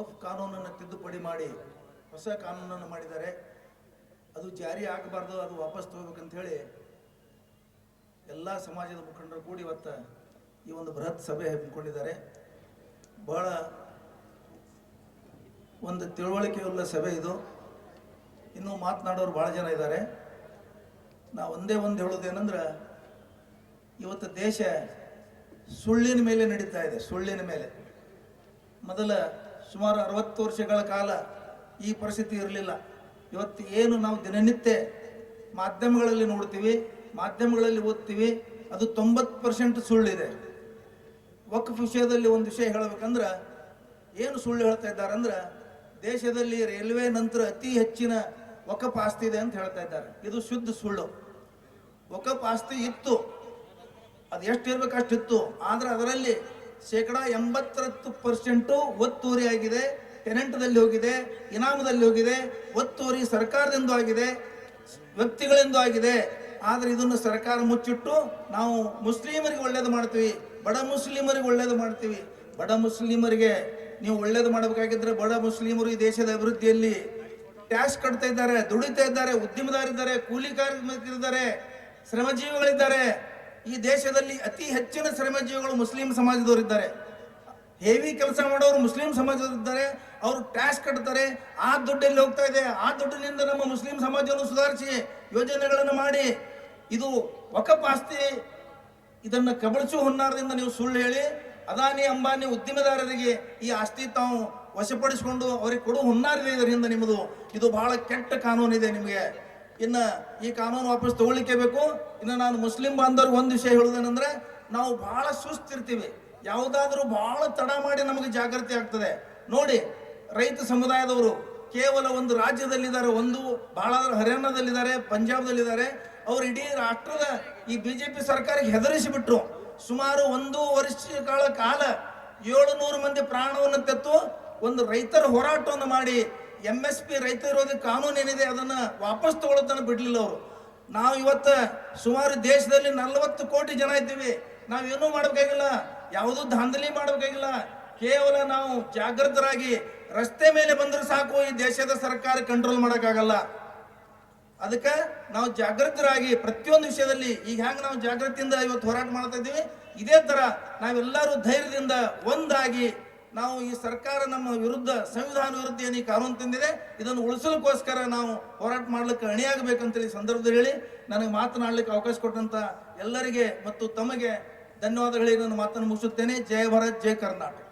ವಫ್ ಕಾನೂನನ್ನು ತಿದ್ದುಪಡಿ ಮಾಡಿ, ಹೊಸ ಕಾನೂನನ್ನು ಮಾಡಿದ್ದಾರೆ. ಅದು ಜಾರಿ ಆಗಬಾರ್ದು, ಅದು ವಾಪಸ್ ತಗೋಬೇಕಂತ ಹೇಳಿ ಎಲ್ಲ ಸಮಾಜದ ಮುಖಂಡರು ಕೂಡಿ ಇವತ್ತು ಈ ಒಂದು ಬೃಹತ್ ಸಭೆ ಹಮ್ಮಿಕೊಂಡಿದ್ದಾರೆ. ಬಹಳ ಒಂದು ತಿಳುವಳಿಕೆಯುಳ್ಳ ಸಭೆ ಇದು. ಇನ್ನೂ ಮಾತನಾಡೋರು ಭಾಳ ಜನ ಇದ್ದಾರೆ. ನಾ ಒಂದೇ ಒಂದು ಹೇಳೋದೇನೆಂದ್ರೆ ಇವತ್ತು ದೇಶ ಸುಳ್ಳಿನ ಮೇಲೆ ನಡೀತಾ ಇದೆ, ಸುಳ್ಳಿನ ಮೇಲೆ. ಮೊದಲ ಸುಮಾರು ಅರವತ್ತು ವರ್ಷಗಳ ಕಾಲ ಈ ಪರಿಸ್ಥಿತಿ ಇರಲಿಲ್ಲ. ಇವತ್ತು ಏನು ನಾವು ದಿನನಿತ್ಯ ಮಾಧ್ಯಮಗಳಲ್ಲಿ ನೋಡ್ತೀವಿ, ಮಾಧ್ಯಮಗಳಲ್ಲಿ ಓದ್ತೀವಿ, ಅದು ತೊಂಬತ್ತು ಪರ್ಸೆಂಟ್ ಸುಳ್ಳಿದೆ. ವಕ್ಫ್ ವಿಷಯದಲ್ಲಿ ಒಂದು ವಿಷಯ ಹೇಳಬೇಕಂದ್ರೆ, ಏನು ಸುಳ್ಳು ಹೇಳ್ತಾ ಇದ್ದಾರೆ ಅಂದ್ರೆ, ದೇಶದಲ್ಲಿ ರೈಲ್ವೆ ನಂತರ ಅತಿ ಹೆಚ್ಚಿನ ವಕಫ್ ಆಸ್ತಿ ಇದೆ ಅಂತ ಹೇಳ್ತಾ ಇದ್ದಾರೆ. ಇದು ಶುದ್ಧ ಸುಳ್ಳು. ವಕಫ್ ಆಸ್ತಿ ಇತ್ತು. ಅದು ಎಷ್ಟು ಇರ್ಬೇಕು ಅಷ್ಟಿತ್ತು ಆದರೆ ಅದರಲ್ಲಿ ಶೇಕಡ ಎಂಬತ್ತರತ್ತು ಪರ್ಸೆಂಟು ಒತ್ತುವರಿ ಆಗಿದೆ ಟೆನೆಂಟ್ದಲ್ಲಿ ಹೋಗಿದೆ, ಇನಾಮದಲ್ಲಿ ಹೋಗಿದೆ, ಒತ್ತುವರಿ ಸರ್ಕಾರದಿಂದ ಆಗಿದೆ, ವ್ಯಕ್ತಿಗಳಿಂದ ಆಗಿದೆ. ಆದರೆ ಇದನ್ನು ಸರ್ಕಾರ ಮುಚ್ಚಿಟ್ಟು ನಾವು ಮುಸ್ಲಿಮರಿಗೆ ಒಳ್ಳೇದು ಮಾಡ್ತೀವಿ, ಬಡ ಮುಸ್ಲಿಮರಿಗೆ ಒಳ್ಳೇದು ಮಾಡ್ತೀವಿ. ಬಡ ಮುಸ್ಲಿಮರಿಗೆ ನೀವು ಒಳ್ಳೇದು ಮಾಡಬೇಕಾಗಿದ್ರೆ ಬಡ ಮುಸ್ಲಿಮರು ಈ ದೇಶದ ಅಭಿವೃದ್ಧಿಯಲ್ಲಿ ಟ್ಯಾಕ್ಸ್ ಕಟ್ತಾ ಇದ್ದಾರೆ, ದುಡಿತಾ ಇದ್ದಾರೆ, ಉದ್ಯಮದಾರಿದ್ದಾರೆ ಕೂಲಿ ಕಾರ್ಮಿಕರಿದ್ದಾರೆ ಶ್ರಮಜೀವಿಗಳಿದ್ದಾರೆ. ಈ ದೇಶದಲ್ಲಿ ಅತಿ ಹೆಚ್ಚಿನ ಶ್ರಮಜೀವಿಗಳು ಮುಸ್ಲಿಂ ಸಮಾಜದವರಿದ್ದಾರೆ ಹೆವಿ ಕೆಲಸ ಮಾಡೋರು ಮುಸ್ಲಿಂ ಸಮಾಜದವರಿದ್ದಾರೆ ಅವರು ಟ್ಯಾಕ್ಸ್ ಕಟ್ತಾರೆ. ಆ ದುಡ್ಡಲ್ಲಿ ಹೋಗ್ತಾ ಇದೆ. ಆ ದುಡ್ಡಿನಿಂದ ನಮ್ಮ ಮುಸ್ಲಿಂ ಸಮಾಜವನ್ನು ಸುಧಾರಿಸಿ ಯೋಜನೆಗಳನ್ನು ಮಾಡಿ. ಇದು ವಕಫ್ ಆಸ್ತಿ. ಇದನ್ನು ಕಬಳಿಸು ಹುನ್ನಾರದಿಂದ ನೀವು ಸುಳ್ಳು ಹೇಳಿ. ಅದಾನಿ ಅಂಬಾನಿ ಉದ್ದಿಮೆದಾರರಿಗೆ ಈ ಆಸ್ತಿ ತಾವು ವಶಪಡಿಸಿಕೊಂಡು ಅವರಿಗೆ ಕೊಡುವ ಹುನ್ನಾರಿದೆ ಇದರಿಂದ ನಿಮ್ಮದು. ಇದು ಬಹಳ ಕೆಟ್ಟ ಕಾನೂನಿದೆ ನಿಮಗೆ. ಇನ್ನ ಈ ಕಾನೂನು ವಾಪಸ್ ತಗೊಳ್ಳಿಕ್ಕೆ ಬೇಕು. ಇನ್ನು ನಾನು ಮುಸ್ಲಿಂ ಬಾಂಧವರು ಒಂದು ವಿಷಯ ಹೇಳುದೇನಂದ್ರೆ ನಾವು ಬಹಳ ಸುಸ್ತಿರ್ತೀವಿ ಯಾವುದಾದ್ರೂ ಬಹಳ ತಡ ಮಾಡಿ ನಮಗೆ ಜಾಗೃತಿ ಆಗ್ತದೆ. ನೋಡಿ, ರೈತ ಸಮುದಾಯದವರು ಕೇವಲ ಒಂದು ರಾಜ್ಯದಲ್ಲಿದ್ದಾರೆ, ಒಂದು ಬಹಳ ಹರಿಯಾಣದಲ್ಲಿದ್ದಾರೆ, ಪಂಜಾಬ್ದಲ್ಲಿದ್ದಾರೆ. ಅವರು ಇಡೀ ರಾಷ್ಟ್ರದ ಈ ಬಿಜೆಪಿ ಸರ್ಕಾರಕ್ಕೆ ಹೆದರಿಸಿಬಿಟ್ರು. ಸುಮಾರು ಒಂದು ವರ್ಷಗಳ ಕಾಲ ಏಳು ನೂರು ಮಂದಿ ಪ್ರಾಣವನ್ನು ತೆತ್ತು ಒಂದು ರೈತರ ಹೋರಾಟವನ್ನು ಮಾಡಿ ಎಂ ಎಸ್ ಪಿ ರೈತ ವಿರೋಧಿ ಕಾನೂನು ಏನಿದೆ ಅದನ್ನ ವಾಪಸ್ ತಗೊಳ್ಳೋದನ್ನ ಬಿಡಲಿಲ್ಲ ಅವರು. ನಾವು ಇವತ್ತು ಸುಮಾರು ದೇಶದಲ್ಲಿ ನಲವತ್ತು ಕೋಟಿ ಜನ ಇದ್ದೀವಿ. ನಾವೇನೂ ಮಾಡಬೇಕಾಗಿಲ್ಲ. ಯಾವುದೂ ದಾಂಧಲಿ ಮಾಡಬೇಕಾಗಿಲ್ಲ. ಕೇವಲ ನಾವು ಜಾಗೃತರಾಗಿ ರಸ್ತೆ ಮೇಲೆ ಬಂದ್ರೆ ಸಾಕು, ಈ ದೇಶದ ಸರ್ಕಾರ ಕಂಟ್ರೋಲ್ ಮಾಡೋಕ್ಕಾಗಲ್ಲ. ಅದಕ್ಕೆ ನಾವು ಜಾಗೃತರಾಗಿ ಪ್ರತಿಯೊಂದು ವಿಷಯದಲ್ಲಿ ಈಗ ಹ್ಯಾಂಗೆ ನಾವು ಜಾಗೃತಿಯಿಂದ ಇವತ್ತು ಹೋರಾಟ ಮಾಡ್ತಾ ಇದ್ದೀವಿ, ಇದೇ ತರ ನಾವೆಲ್ಲರೂ ಧೈರ್ಯದಿಂದ ಒಂದಾಗಿ ನಾವು ಈ ಸರ್ಕಾರ ನಮ್ಮ ವಿರುದ್ಧ ಸಂವಿಧಾನ ವಿರುದ್ಧ ಏನು ಕಾನೂನು ತಂದಿದೆ, ಇದನ್ನು ಉಳಿಸಲಿಕ್ಕೋಸ್ಕರ ನಾವು ಹೋರಾಟ ಮಾಡಲಿಕ್ಕೆ ಅಣಿಯಾಗಬೇಕಂತೇಳಿ ಸಂದರ್ಭದಲ್ಲಿ ಹೇಳಿ ನನಗೆ ಮಾತನಾಡಲಿಕ್ಕೆ ಅವಕಾಶ ಕೊಟ್ಟಂತ ಎಲ್ಲರಿಗೆ ಮತ್ತು ತಮಗೆ ಧನ್ಯವಾದಗಳಿಗೆ ನನ್ನ ಮಾತನ್ನು ಮುಗಿಸುತ್ತೇನೆ. ಜಯ ಭಾರತ್ ಜಯ ಕರ್ನಾಟಕ.